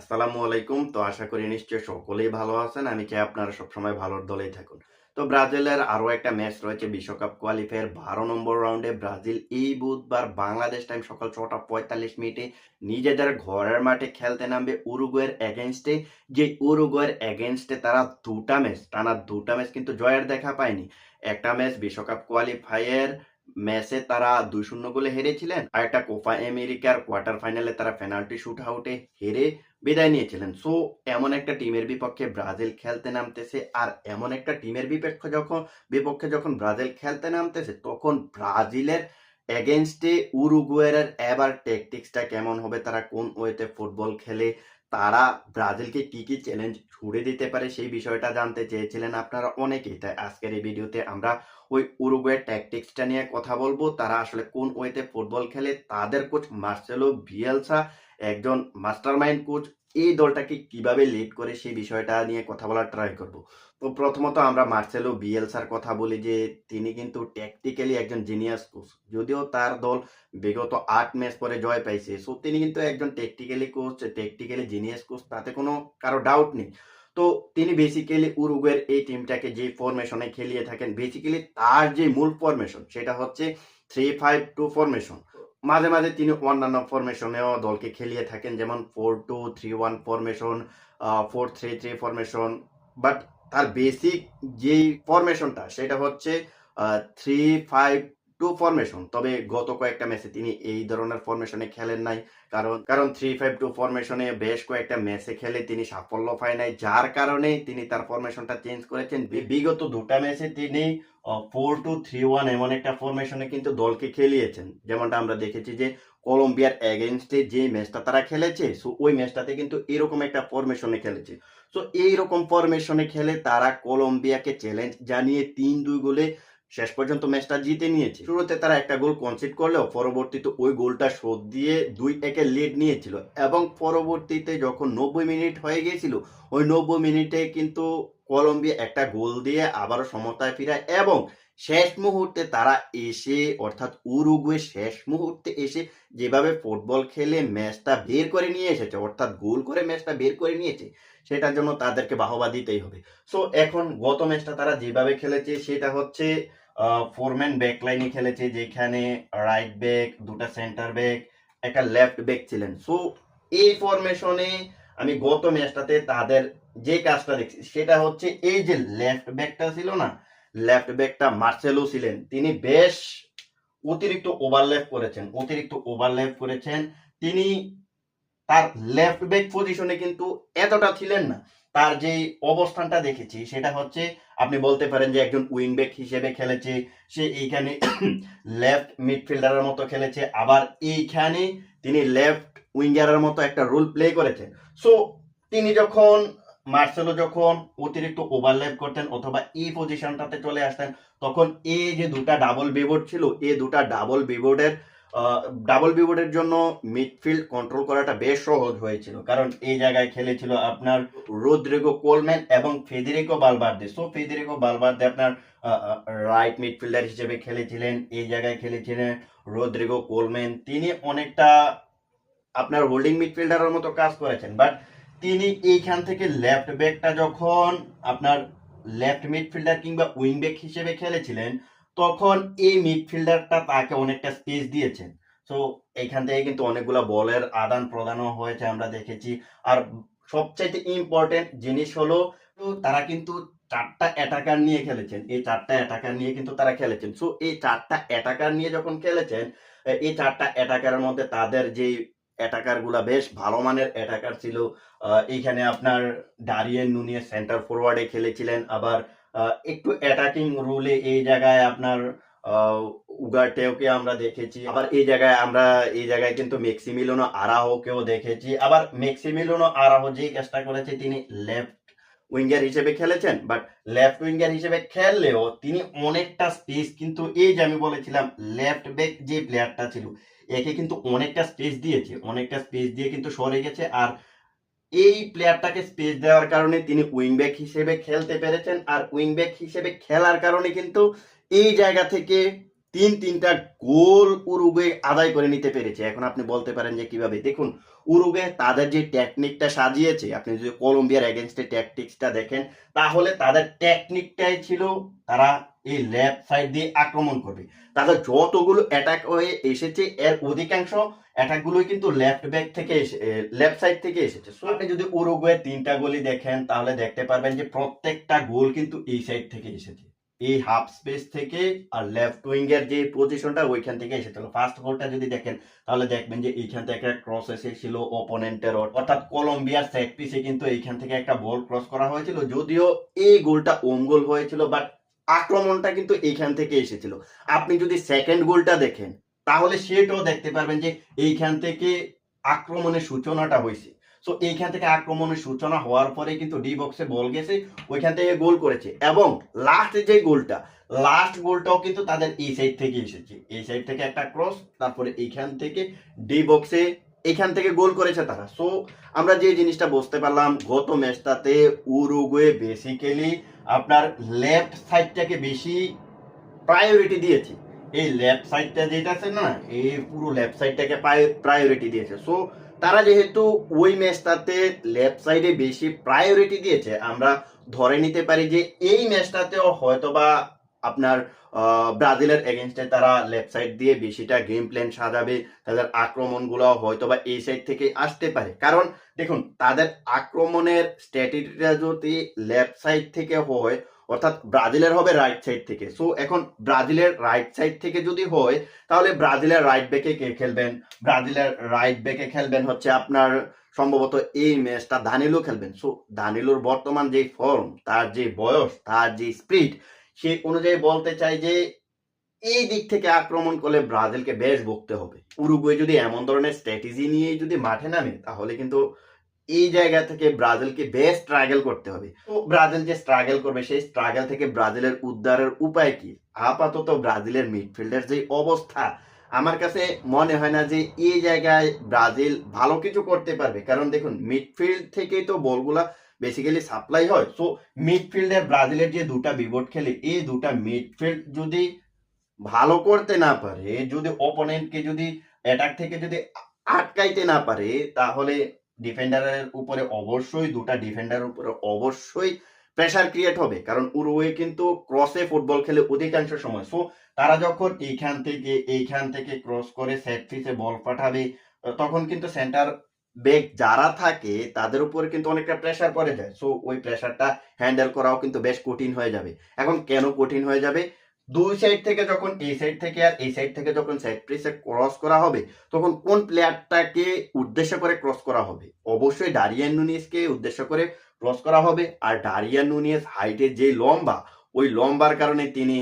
আসসালামু আলাইকুম। তো আশা করি নিশ্চয়ই সকলেই ভালো আছেন। আমি চাই আপনারা সবসময় ভালোর দলেই থাকুন। তো ব্রাজিলের আরও একটা ম্যাচ রয়েছে বিশ্বকাপ কোয়ালিফায়ার। বারো নম্বর রাউন্ডে ব্রাজিল এই বুধবার বাংলাদেশ টাইম সকাল ছটা পঁয়তাল্লিশ মিনিটে নিজেদের ঘরের মাঠে খেলতে নামবে উরুগুয়ের এগেনস্টে যে উরুগুয়ের এগেনস্টে তারা দুটা ম্যাচ, টানা দুটা ম্যাচ কিন্তু জয়ের দেখা পায়নি। একটা ম্যাচ বিশ্বকাপ কোয়ালিফায়ার ম্যাচে তারা দুই শূন্য গোলে হেরেছিলেন। আর একটা কোপা আমেরিকার কোয়ার্টার ফাইনালে তারা পেনাল্টি শুট আউটে হেরে বিদায় নিয়েছিলেন। সো, এমন একটা টিমের বিপক্ষে ব্রাজিল খেলতে নামতেছে আর এমন একটা টিমের বিপক্ষে যখন বিপক্ষে যখন ব্রাজিল খেলতে নামতেছে, তখন ব্রাজিলের এগেনস্টে উরুগুয়ের এবার ট্যাকটিক্সটা কেমন হবে, তারা কোন ওয়েতে ফুটবল খেলে, তারা ব্রাজিলকে কি কি চ্যালেঞ্জ ছুড়ে দিতে পারে সেই বিষয়টা জানতে চেয়েছিলেন আপনারা অনেকেই। তাই আজকের এই ভিডিওতে আমরা ওই উরুগুয়ের ট্যাকটিক্সটা নিয়ে কথা বলব। তারা আসলে কোন ওয়েতে ফুটবল খেলে, তাদের কোচ মার্সেলো বিয়েলসা একজন মাস্টারমাইন্ড কোচ এই দলটাকে কীভাবে লিড করে সেই বিষয়টা নিয়ে কথা বলার ট্রাই করব। তো প্রথমত আমরা মার্সেলো বিয়েলসার কথা বলি যে, তিনি কিন্তু ট্যাকটিক্যালি একজন জিনিয়াস কোচ যদিও তার দল বিগত আট ম্যাচ পরে জয় পাইছে সো তিনি কিন্তু একজন tactically coach tactically genius coach তাতে কোনো কারও ডাউট নেই। তো তিনি বেসিক্যালি উরুগুয়ের এই টিমটাকে যে ফরমেশনে খেলিয়ে থাকেন বেসিক্যালি তার যে মূল ফরমেশন সেটা হচ্ছে থ্রি ফাইভ টু ফরমেশন মাঝে মাঝে তিনি অন্যান্য ফরমেশনেও দলকে খেলিয়ে থাকেন, যেমন four two three one formation four three three formation but তার বেসিক যেই ফরমেশনটা সেটা হচ্ছে থ্রি ফাইভ টু ফরমেশন তবে গত কয়েকটা ম্যাচে তিনি এই ধরনের ফরমেশনে খেলেন নাই। কারণ কারণ থ্রি ফাইভ টু ফরমেশনে বেশ কয়েকটা ম্যাচে খেলে তিনি সাফল্য পায় নাই। যার কারণে তিনি তার ফরমেশনটা চেঞ্জ করেছেন। বিগত দুটা ম্যাচে তিনি ফোর টু থ্রি ওয়ান এমন একটা ফরমেশনে কিন্তু দলকে খেলিয়েছেন। যেমনটা আমরা দেখেছি যে কলম্বিয়ার এগেনস্টে যে ম্যাচটা তারা খেলেছে, সো ওই ম্যাচটাতে কিন্তু এরকম একটা ফরমেশনে খেলেছে। সো এইরকম ফরমেশনে খেলে তারা কলম্বিয়াকে চ্যালেঞ্জ জানিয়ে তিন দুই গোলে শেষ পর্যন্ত ম্যাচটা জিতে নিয়েছে। শুরুতে তারা একটা গোল কনসিড করলেও পরবর্তীতে ওই গোলটা শোধ দিয়ে দুই একে লিড নিয়েছিল। এবং পরবর্তীতে যখন নব্বই মিনিট হয়ে গিয়েছিল, ওই নব্বই মিনিটে কিন্তু কলম্বিয়া একটা গোল দিয়ে আবারও সমতায় ফিরায় এবং শেষ মুহূর্তে তারা এসে, অর্থাৎ উরুগুয়ে শেষ মুহূর্তে এসে যেভাবে ফুটবল খেলে ম্যাচটা বের করে নিয়ে এসেছে, অর্থাৎ গোল করে ম্যাচটা বের করে নিয়েছে সেটার জন্য তাদেরকে বাহবা দিতেই হবে। সো এখন গত ম্যাচটা তারা যেভাবে খেলেছে, সেটা হচ্ছে ফোরম্যান ব্যাক লাইনে খেলেছে, যেখানে রাইট ব্যাক দুটা সেন্টার ব্যাক একটা লেফট ব্যাক ছিলেন। সো এই ফরমেশনে আমি গত ম্যাচটাতে তাদের যে কাজটা দেখছি, সেটা হচ্ছে এই যে লেফট ব্যাকটা ছিল না লেফট ব্যাকটা মার্সেলো ছিলেন। তিনি বেশ অতিরিক্ত ওভারল্যাপ করেছেন, অতিরিক্ত ওভারল্যাপ করেছেন। তিনি তার লেফট ব্যাক পজিশনে কিন্তু এতটা ছিলেন না। তার যে অবস্থানটা দেখেছি, সেটা হচ্ছে আপনি বলতে পারেন যে একজন উইং ব্যাক হিসেবে খেলেছে, সে এইখানে লেফট মিডফিল্ডারের মতো খেলেছে, আবার এইখানে তিনি লেফট উইঙ্গারের মতো একটা রোল প্লে করেছেন সো তিনি যখন মার্সেলো যখন অতিরিক্ত ওভারল্যাপ করতেন অথবা এই পজিশনটাতে চলে আসতেন, তখন এই যে দুটা ডাবল বিবোর্ড ছিল, এই দুটা ডাবল বিবোর্ডের ডাবল বিবোর্ডের জন্য মিডফিল্ড কন্ট্রোল করাটা বেশ সহজ হয়েছিল, কারণ এই জায়গায় খেলেছিল আপনার রোদ্রিগো কোলম্যান এবং ফেদেরিকো বালবার্দে। সো ফেদেরিকো বালবার্দে আপনার রাইট মিডফিল্ডার হিসেবে খেলেছিলেন, এই জায়গায় খেলেছিলেন রোদ্রিগো কোলম্যান। তিনি অনেকটা আপনার হোল্ডিং মিডফিল্ডারের মতো কাজ করেছেন বাট তিনি এইখান থেকে লেফট ব্যাকটা যখন আপনার লেফট মিডফিল্ডার কিংবা উইং ব্যাক হিসেবে খেলেছিলেন তখন এই মিডফিল্ডারটা তাকে অনেকটা স্পেস দিয়েছেন সো এখান থেকে কিন্তু অনেকগুলো বলের আদান প্রদানও হয়েছে আমরা দেখেছি। আর সবচাইতে ইম্পর্টেন্ট জিনিস হলো, তারা কিন্তু চারটা অ্যাটাকার নিয়ে খেলেছেন। এই চারটা অ্যাটাকার নিয়ে কিন্তু তারা খেলেছেন। সো এই চারটা অ্যাটাকার নিয়ে যখন খেলেছেন, এই চারটা অ্যাটাকারের মধ্যে তাদের যে অ্যাটাকারগুলা বেশ ভালো মানের অ্যাটাকার ছিল এইখানে আপনার ডারিয়েন নুনিয়ে সেন্টার ফরওয়ার্ডে খেলেছিলেন। আবার একটু অ্যাটাকিং রুলে এই জায়গায় আপনার উগারটেওকে আমরা দেখেছি। আবার এই জায়গায় আমরা, এই জায়গায় কিন্তু মেক্সিমিলোনো আরাহোকেও দেখেছি। আবার মেক্সিমিলোনো আরাহো যে কাজটা করেছে, তিনি লেফট উইঙ্গার হিসেবে খেলেছেন। বাট লেফট উইঙ্গার হিসেবে খেললেও তিনি অনেকটা স্পেস কিন্তু এই যে আমি বলেছিলাম লেফট ব্যাক যে প্লেয়ারটা ছিল, একে কিন্তু অনেকটা স্পেস দিয়েছে। অনেকটা স্পেস দিয়ে কিন্তু সরে গেছে। আর এই প্লেয়ারটাকে স্পেস দেওয়ার কারণে তিনি উইং ব্যাক হিসেবে খেলতে পেরেছেন। আর উইং ব্যাক হিসেবে খেলার কারণে কিন্তু এই জায়গা থেকে তিন তিনটা গোল উরুগুয়ে আদায় করে নিতে পেরেছে। এখন আপনি বলতে পারেন যে কীভাবে? দেখুন, উরুগুয়ে তাদের যে টেকনিকটা সাজিয়েছে, আপনি যদি কলম্বিয়ার এগেনস্টে ট্যাকটিক্সটা দেখেন, তাহলে তাদের টেকনিকটাই ছিল তারা এই লেফট সাইড দিয়ে আক্রমণ করবে। তাদের যতগুলো অ্যাটাক হয়ে এসেছে, এর অধিকাংশ অ্যাটাক গুলোই কিন্তু লেফট ব্যাক থেকে এসে লেফট সাইড থেকে এসেছে। সো আপনি যদি উরুগুয়ের তিনটা গোলই দেখেন, তাহলে দেখতে পারবেন যে প্রত্যেকটা গোল কিন্তু এই সাইড থেকে এসেছে। এই হাফ স্পেস থেকে আর লেফট উইং এর যে পজিশনটা ওইখান থেকে এসেছিল ফার্স্ট গোলটা যদি দেখেন, তাহলে দেখবেন যে এইখান থেকে একটা ক্রস এসেছিল অপোনেন্টের অর্থাৎ কলম্বিয়ার সেট পিসে কিন্তু এইখান থেকে একটা বল ক্রস করা হয়েছিল। যদিও এই গোলটা ওম গোল হয়েছিল বাট আক্রমণটা কিন্তু এইখান থেকে এসেছিল। আপনি যদি সেকেন্ড গোলটা দেখেন, তাহলে সেটাও দেখতে পারবেন যে এইখান থেকে আক্রমণের সূচনাটা হয়েছে। সো এইখান থেকে আক্রমণের সূচনা হওয়ার পরে কিন্তু ডি বক্সে বল গেছে, ওইখান থেকে গোল করেছে। এবং লাস্ট যে গোলটা লাস্ট গোলটাও কিন্তু তাদের এই সাইড থেকে এসেছে। এই সাইড থেকে একটা ক্রস তারপরে এইখান থেকে ডি বক্সে এখান থেকে গোল করেছে তারা। সো আমরা যে জিনিসটা বুঝতে পারলাম, গত ম্যাচটাতে উরুগুয়ে বেসিক্যালি আপনার লেফট সাইডটাকে বেশি প্রায়োরিটি দিয়েছে। এই লেফট সাইডটা যেটা আছে না, এই পুরো লেফট সাইডটাকে প্রায়োরিটি দিয়েছে। সো তারা যেহেতু ওই ম্যাচটাতে লেফট সাইডে বেশি প্রায়োরিটি দিয়েছে, আমরা ধরে নিতে পারি যে এই ম্যাচটাতেও হয়তোবা আপনার ব্রাজিলের এগেনস্টে তারা লেফট সাইড দিয়ে বেশিটা গেম প্ল্যান সাজাবে, তাদের আক্রমণগুলো হয়তোবা এই সাইড থেকে আসতে পারে। কারণ দেখুন, তাদের আক্রমণের স্ট্র্যাটেজিটা যদি লেফট সাইড থেকে হয়, অর্থাৎ ব্রাজিলের হবে রাইট সাইড থেকে। সো এখন ব্রাজিলের রাইট সাইড থেকে যদি হয়, তাহলে ব্রাজিলের রাইট ব্যাকে কে খেলবেন? ব্রাজিলের রাইট ব্যাকে খেলবেন হচ্ছে আপনার সম্ভবত এই ম্যাচটা দানিলো খেলবেন। সো দানিলোর বর্তমান যে ফর্ম তার যে বয়স, তার যে স্পিড সেই অনুযায়ী বলতে চাই যে, এই দিক থেকে আক্রমণ করলে ব্রাজিলকে বেশ ভুগতে হবে। উরুগুয়ে যদি এমন ধরনের স্ট্র্যাটেজি নিয়ে যদি মাঠে নামে, তাহলে কিন্তু এই জায়গা থেকে ব্রাজিলকে বেশ স্ট্রাগল করতে হবে। তো ব্রাজিল যে স্ট্রাগল করবে, সেই স্ট্রাগল থেকে ব্রাজিলের উদ্ধারের উপায় কি? আপাতত ব্রাজিলের মিডফিল্ডের যে অবস্থা, আমার কাছে মনে হয় না যে এই জায়গায় ব্রাজিল ভালো কিছু করতে পারবে। কারণ দেখুন মিডফিল্ড থেকেই তো বলগুলা বেসিক্যালি সাপ্লাই হয়। সো মিডফিল্ডের ব্রাজিলের যে দুটা বিবোর্ড খেলে, এই দুটা মিডফিল্ড যদি ভালো করতে না পারে, যদি অপোনেন্টকে যদি অ্যাটাক থেকে যদি আটকাইতে না পারে, তাহলে ডিফেন্ডারের উপরে অবশ্যই, দুটা ডিফেন্ডারের উপরে অবশ্যই প্রেশার ক্রিয়েট হবে। কারণ উরুগুয়ে কিন্তু ক্রসে ফুটবল খেলে অধিকাংশ সময়। সো তারা যখন এইখান থেকে এইখান থেকে ক্রস করে সেট পিসে বল পাঠাবে, তখন কিন্তু সেন্টার ব্যাক যারা থাকে, তাদের উপরে কিন্তু অনেকটা প্রেসার পড়ে যায়। সো ওই প্রেসারটা হ্যান্ডেল করাও কিন্তু বেশ কঠিন হয়ে যাবে। এখন কেন কঠিন হয়ে যাবে? দুই সাইড থেকে যখন, এই সাইড থেকে আর এই সাইড থেকে যখন সাইড প্রেসে ক্রস করা হবে, তখন কোন প্লেয়ারটাকে উদ্দেশ্য করে ক্রস করা হবে? অবশ্যই ডারিয়ান নুনিয়েসকে উদ্দেশ্য করে ক্রস করা হবে। আর ডারিয়ান নুনিয়েস হাইটে যে লম্বা, ওই লম্বার কারণে তিনি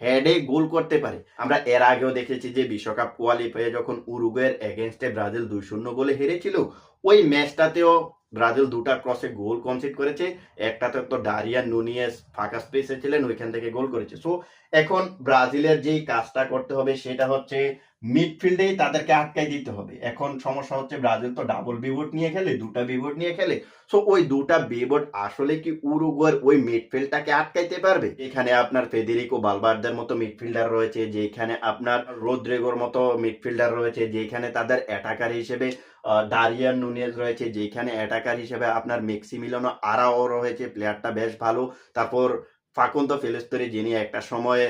হেডে গোল করতে পারে। আমরা এর আগেও দেখেছি যে বিশ্বকাপ কোয়ালিফাই যখন উরুগুয়ের এগেনস্টে ব্রাজিল দুই শূন্য গোলে হেরেছিল, ওই ম্যাচটাতেও ব্রাজিল দুটা ক্রসে গোল কনসিড করেছে। একটাতে তো ডারিয়া নুনিয়েস ফাঁকা স্পেসে ছিলেন, ওইখান থেকে গোল করেছে। সো এখন ব্রাজিলের যেই কাজটা করতে হবে সেটা হচ্ছে মিডফিল্ডেই তাদেরকে আটকাই দিতে হবে। এখন সমস্যা হচ্ছে ব্রাজিল তো ডাবল বিবোর্ড নিয়ে খেলে দুটা বিবোর্ড নিয়ে খেলে। সো ওই দুটা বিবোর্ড আসলে কি উরুগুয়ের ওই মিডফিল্ডটাকে আটকাইতে পারবে? এখানে আপনার ফেদেরিকো বালবার্দের মতো মিডফিল্ডার রয়েছে যেখানে আপনার রোদ্রেগোর মতো মিডফিল্ডার রয়েছে যেখানে তাদের অ্যাটাকার হিসেবে আহ, ডারিয়ান নুনিয়েজ রয়েছে যেখানে অ্যাটাকার হিসেবে আপনার মেক্সিমিলানো আরাও রয়েছে প্লেয়ারটা বেশ ভালো। তারপর ফাকুন্ত ফিলিস্তরি যিনি একটা সময়ে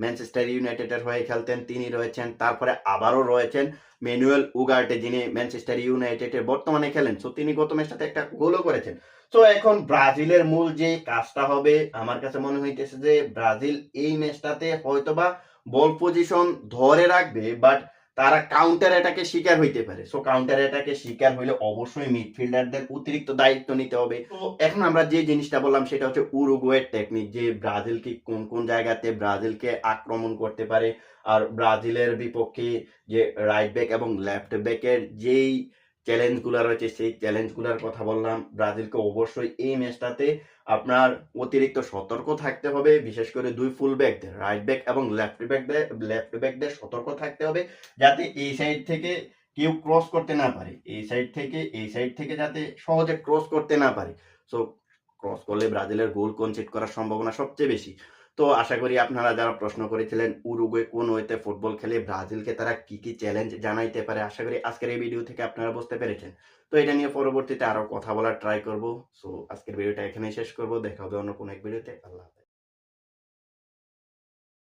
ম্যানচেস্টার ইউনাইটেডের হয়ে খেলতেন, তিনি রয়েছেন, তারপরে আবারও রয়েছেন ম্যানুয়েল উগার্টে যিনি ম্যানচেস্টার ইউনাইটেডের বর্তমানে খেলেন। সো তিনি গত ম্যাচটাতে একটা গোলও করেছেন। তো এখন ব্রাজিলের মূল যে কাজটা হবে, আমার কাছে মনে হইতেছে যে ব্রাজিল এই ম্যাচটাতে হয়তোবা বল পজিশন ধরে রাখবে বাট তারা কাউন্টার অ্যাটাকে শিকার হইতে পারে। সো কাউন্টার অ্যাটাকে শিকার হইলে অবশ্যই মিডফিল্ডারদের অতিরিক্ত দায়িত্ব নিতে হবে। এখন আমরা যে জিনিসটা বললাম সেটা হচ্ছে উরুগুয়ের টেকনিক যে ব্রাজিলকে কোন কোন জায়গাতে ব্রাজিলকে আক্রমণ করতে পারে। আর ব্রাজিলের বিপক্ষে যে রাইট ব্যাক এবং লেফট ব্যাকের যেই চ্যালেঞ্জগুলো রয়েছে, সেই চ্যালেঞ্জগুলোর কথা বললাম। ব্রাজিলকে অবশ্যই এই ম্যাচটাতে আপনার অতিরিক্ত সতর্ক থাকতে হবে। বিশেষ করে দুই ফুল ব্যাকদের রাইট ব্যাক এবং লেফট ব্যাকদের লেফট ব্যাকদের সতর্ক থাকতে হবে যাতে এই সাইড থেকে কেউ ক্রস করতে না পারে। এই সাইড থেকে, এই সাইড থেকে যাতে সহজে ক্রস করতে না পারে। সো ক্রস করলে ব্রাজিলের গোল কনসিড করার সম্ভাবনা সবচেয়ে বেশি। তো আশা করি আপনারা যারা প্রশ্ন করেছিলেন উরুগুয়ে কোন ওয়েতে ফুটবল খেলে ব্রাজিলকে তারা কি কি চ্যালেঞ্জ জানাইতে পারে, আশা করি আজকের এই ভিডিও থেকে আপনারা বুঝতে পেরেছেন। তো এটা নিয়ে পরবর্তীতে আরও কথা বলার ট্রাই করব। সো আজকের ভিডিওটা এখানেই শেষ করব। দেখা হবে অন্য কোনো এক ভিডিওতে আল্লাহ হাফেজ।